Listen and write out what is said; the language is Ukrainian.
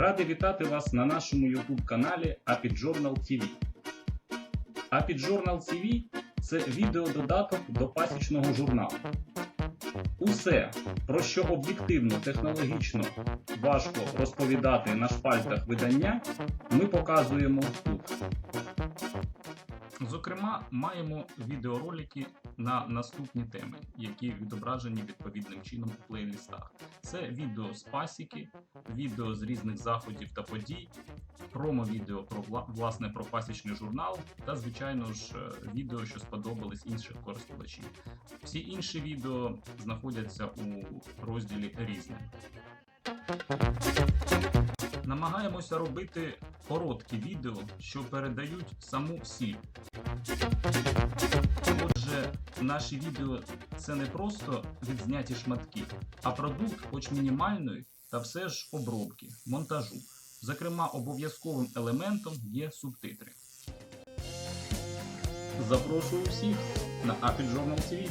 Радий вітати вас на нашому YouTube каналі Apid Journal TV. Apid Journal TV це відеододаток до пасічного журналу. Усе, про що об'єктивно, технологічно важко розповідати на шпальтах видання, ми показуємо тут. Зокрема, маємо відеоролики на наступні теми, які відображені відповідним чином у плейлистах. Це відео з пасіки, відео з різних заходів та подій, промо-відео про вла- власне про пасічний журнал та, звичайно ж, е, відео, що сподобались інших користувачів. Всі інші відео знаходяться у розділі Різне. Намагаємося робити короткі відео, що передають саму сіль. Отже, наші відео це не просто відзняті шматки, а продукт, хоч мінімальної, та все ж обробки, монтажу. Зокрема, обов'язковим елементом є субтитри. Запрошую всіх на Apple Journal TV.